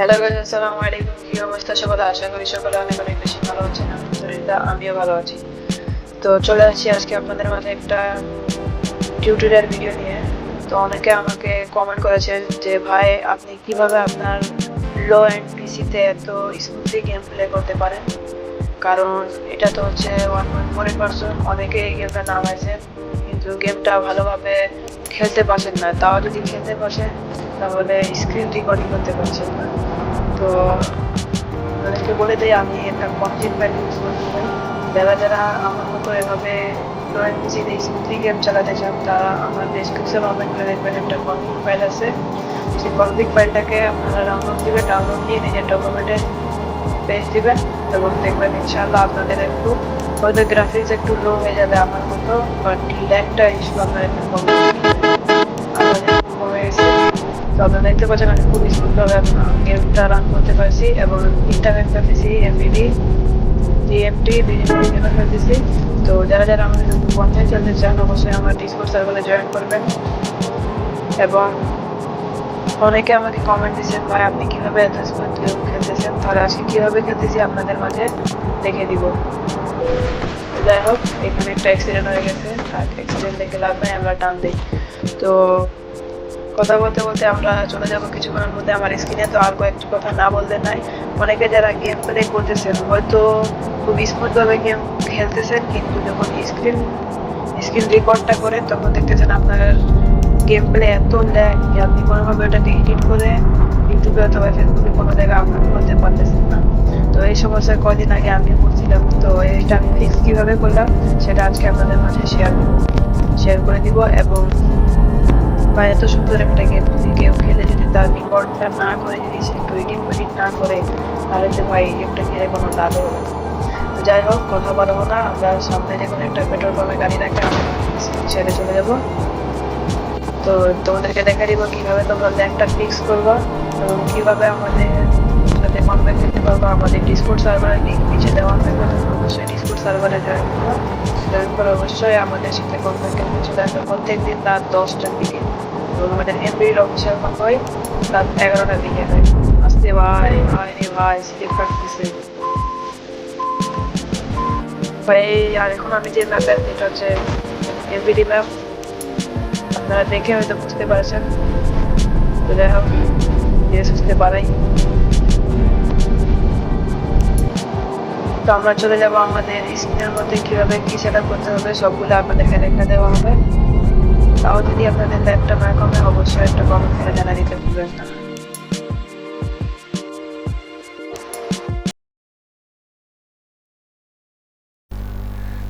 Hello guys, আসসালামু আলাইকুম। কি অবস্থা? সকলে আশা করি সকলে অনেক অনেক বেশি ভালো আছেন, আলহামদুলিল্লাহ, আমিও ভালো আছি। তো চলে আসছি আজকে আপনাদের মাঝে একটা টিউটোরিয়াল ভিডিও নিয়ে। তো অনেকে আমাকে কমেন্ট করেছেন যে, ভাই, আপনি কীভাবে আপনার লো এন্ড পিসিতে এত স্মুথলি গেম প্লে করতে পারেন? কারণ এটা তো হচ্ছে ওয়ান পয়েন্ট ফোর পার্সেন্ট অনেকে এই গেমটা নামাইছে, কিন্তু গেমটা ভালোভাবে খেলতে পারছেন না। তাও যদি খেলতে পারছেন তাহলে স্ক্রিন রেকর্ডিং করতে পারছেন না। তো তাদেরকে বলে দিই, আমি একটা কনটেন্ট ইউজ করতে পারি যারা যারা আমার মতো এভাবে ড্রয়িং পিসিতে স্মুথলি গেম চালাতে চান, তারা আমার ডেসক্রিপশন ওপেন করে দেখবেন একটা কনফিগ ফাইল আছে। সেই কনফিগ ফাইলটাকে আপনারা ডাউনলোড দিবেন ডাউনলোড দিয়ে নিজের ডকুমেন্টে পেজ দিবেন এবং দেখবেন ইনশাআল্লাহ আপনাদের একটু হয়তো গ্রাফিক্স একটু লো হয়ে যাবে আমার মতো বাট ল্যাগটা ইস্যু আপনার একটু কম তো আপনারা দেখতে পাচ্ছেন আমি খুব স্মুথভাবে গেমটা রান করতে পারছি এবং ইন্টারনেট পেয়েছি এমবিডি ডিএমটি বিভিন্ন পেয়েছি তো যারা যারা আমাদের পঞ্চায়েত চলতে চান অবশ্যই আমার ডিসকোড সার্ভারে জয়েন করবেন এবং অনেকে আমাকে কমেন্ট দিচ্ছেন ভাই আপনি কীভাবে এত স্মুথ খেলতেছেন তাহলে আজকে কীভাবে খেলতেছি আপনাদের মাঝে দেখে দিব যাই হোক এখানে একটা অ্যাক্সিডেন্ট হয়ে গেছে আর অ্যাক্সিডেন্ট দেখে লাভ নাই আমরা টান দিই তো কথা বলতে বলতে আমরা চলে যাব কিছুক্ষণের মধ্যে আমার স্ক্রিনে, তো আর কয়েকটি কথা না বলতে নাই। অনেকে যারা গেম প্লে করতেছেন, হয়তো খুব স্মুথভাবে গেম খেলতেছেন, কিন্তু যখন স্ক্রিন স্ক্রিন রেকর্ডটা করেন, তখন দেখতেছেন আপনার গেম প্লে এত ল্যাগ যে আপনি কোনোভাবে ওটাকে এডিট করে ইউটিউবে অথবা ফেসবুকে কোনো জায়গায় আপলোড করতে পারতেছেন না। তো এই সমস্যা কদিন আগে আমি করছিলাম তো এটা আমি ফিক্স কীভাবে করলাম, সেটা আজকে আপনাদের মাঝে শেয়ার শেয়ার করে দিব এবং বা এত সুন্দর একটা গেম যদি কেউ খেলে যদি তার রেকর্ডটা না করে, যদি সে এডিট ফেডিট না করে, তাহলে তো ভাই গেমটা খেলে কোনো লাভ হবে না। যাই হোক, কথা বলব না, আমরা সামনে যে কোনো একটা পেট্রোল পাম্পে গাড়ি রাখে ছেড়ে চলে যাব। তো তোমাদেরকে দেখা দিব কীভাবে তোমরা ল্যাংটা ফিক্স করব এবং কীভাবে আমাদের সাথে কনভেক্ট করতে পারব। আমাদের ডিসপোর্ট সার্ভারের লিঙ্ক নিচে দেওয়া থাকবে অবশ্যই ডিসপোর্ট সার্ভারে জয়েন করো জয়েন করে অবশ্যই আমাদের সাথে কনভেক্ট করতে চলে আসবে। প্রত্যেক দিন রাত দশটার দিকে। আমাদের এমবির অফিসিয়াল হয় রাত এগারোটার দিকে হয় আসতে ভাই ভাই ভাই কাটতেছে ভাই আর এখন আমি যে ম্যাপের এটা হচ্ছে এমবিডি ম্যাপ আপনারা দেখে হয়তো বুঝতে পারছেন তো যাই হোক ধীরে সুস্থে পারাই তো আমরা চলে যাব আমাদের স্ক্রিনের মধ্যে কীভাবে কি সেট করতে হবে সবগুলো আপনাদেরকে দেখা দেওয়া হবে তাও যদি আপনাদের ল্যাপটপ না কমে, অবশ্যই একটা কমেন্ট করে জানা দিতে ভুলবেন না।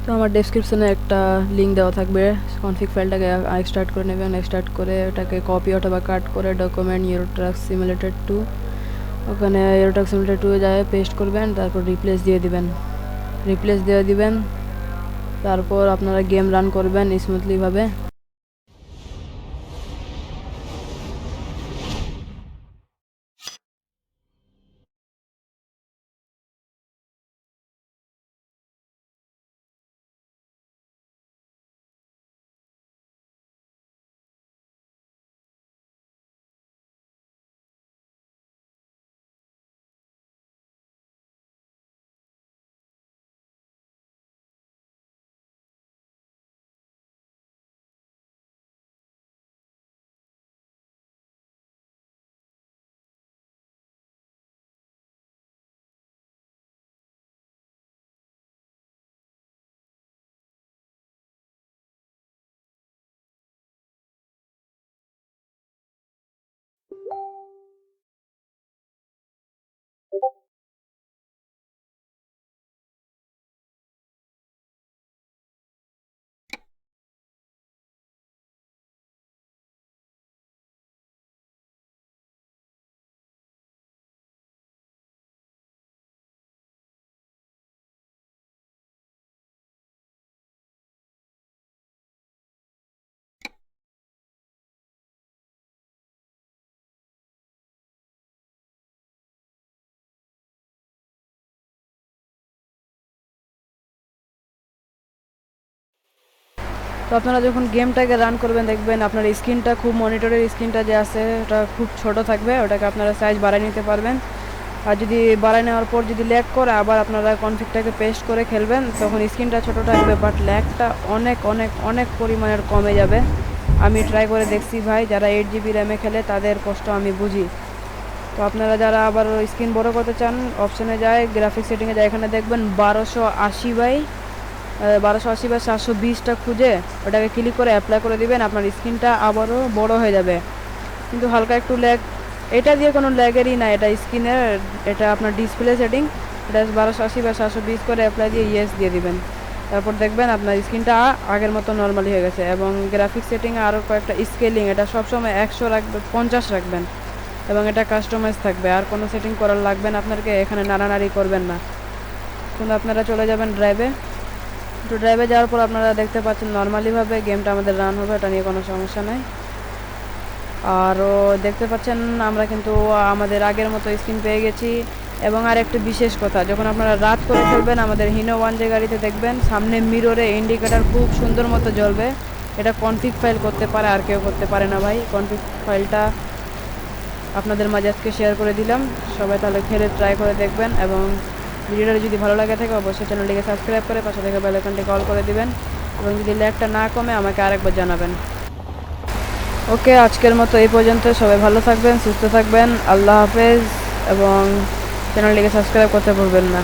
তো আমার ডেসক্রিপশনে একটা লিঙ্ক দেওয়া থাকবে। কনফিগ ফাইলটাকে এক্সট্রাক্ট করে নেবেন। এক্সট্রাক্ট করে ওটাকে কপি অথবা কাট করে ডকুমেন্ট ইউরোট্রাক সিমুলেটেড টু ওখানে ইউরোট্রাক সিমুলেটেড টু যায় পেস্ট করবেন, তারপর রিপ্লেস দিয়ে দিবেন। রিপ্লেস দিয়ে দিবেন। তারপর আপনারা গেম রান করবেন স্মুথলিভাবে তো আপনারা যখন গেমটাকে রান করবেন, দেখবেন আপনার স্ক্রিনটা খুব মনিটরের স্ক্রিনটা যে আছে, ওটা খুব ছোট থাকবে, ওটাকে আপনারা সাইজ বাড়ায় নিতে পারবেন। আর যদি বাড়ায় নেওয়ার পর যদি ল্যাগ করে, আবার আপনারা কনফিগটাকে পেস্ট করে খেলবেন, তখন স্ক্রিনটা ছোট থাকবে বাট ল্যাগটা অনেক অনেক অনেক পরিমাণের কমে যাবে। আমি ট্রাই করে দেখছি ভাই, যারা এইট জিবি র্যামে খেলে, তাদের কষ্ট আমি বুঝি। তো আপনারা যারা আবার স্ক্রিন বড় করতে চান অপশানে যায় গ্রাফিক সেটিংয়ে যায়, এখানে দেখবেন বারোশো আশি বাই বারোশো আশি বা সাতশো বিশটা খুঁজে ওটাকে ক্লিক করে অ্যাপ্লাই করে দিবেন, আপনার স্ক্রিনটা আবারও বড় হয়ে যাবে। কিন্তু হালকা একটু ল্যাগ এটা দিয়ে কোনো ল্যাগেরই না এটা স্ক্রিনের, এটা আপনার ডিসপ্লে সেটিং এটা বারোশো আশি বা সাতশো বিশ করে অ্যাপ্লাই দিয়ে ইয়েস দিয়ে দিবেন। তারপর দেখবেন আপনার স্ক্রিনটা আগের মতো নর্মালি হয়ে গেছে এবং গ্রাফিক সেটিং আরও কয়েকটা স্কেলিং এটা সবসময় একশো রাখবেন পঞ্চাশ রাখবেন এবং এটা কাস্টমাইজ থাকবে। আর কোনো সেটিং করার লাগবে না আপনাকে, এখানে নাড়ানাড়ি করবেন না। কিন্তু আপনারা চলে যাবেন ড্রাইভে তো ড্রাইভে যাওয়ার পর আপনারা দেখতে পাচ্ছেন নর্মালিভাবে গেমটা আমাদের রান হবে, এটা নিয়ে কোনো সমস্যা নেই। আরও দেখতে পাচ্ছেন আমরা কিন্তু আমাদের আগের মতো স্ক্রিন পেয়ে গেছি। এবং আর একটি বিশেষ কথা, যখন আপনারা রাত করে খেলবেন, আমাদের হিনো ওয়ান যে গাড়িতে দেখবেন, সামনে মিররে ইন্ডিকেটার খুব সুন্দর মতো জ্বলবে। এটা কনফিগ ফাইল করতে পারে, আর কেউ করতে পারে না ভাই। কনফিগ ফাইলটা আপনাদের মাঝে আজকে শেয়ার করে দিলাম। সবাই তাহলে খেলে ট্রাই করে দেখবেন এবং ভিডিওটা যদি ভালো লাগে থাকে, অবশ্যই চ্যানেলটিকে সাবস্ক্রাইব করে পাশে থেকে বেলাইকনটি কল করে দিবেন এবং যদি ল্যাগটা না কমে, আমাকে আরেকবার জানাবেন। ওকে, আজকের মতো এই পর্যন্ত। সবাই ভালো থাকবেন, সুস্থ থাকবেন। আল্লাহ হাফেজ এবং চ্যানেলটিকে সাবস্ক্রাইব করতে ভুলবেন না।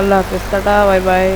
আল্লাহ হাফেজ। Tata bye bye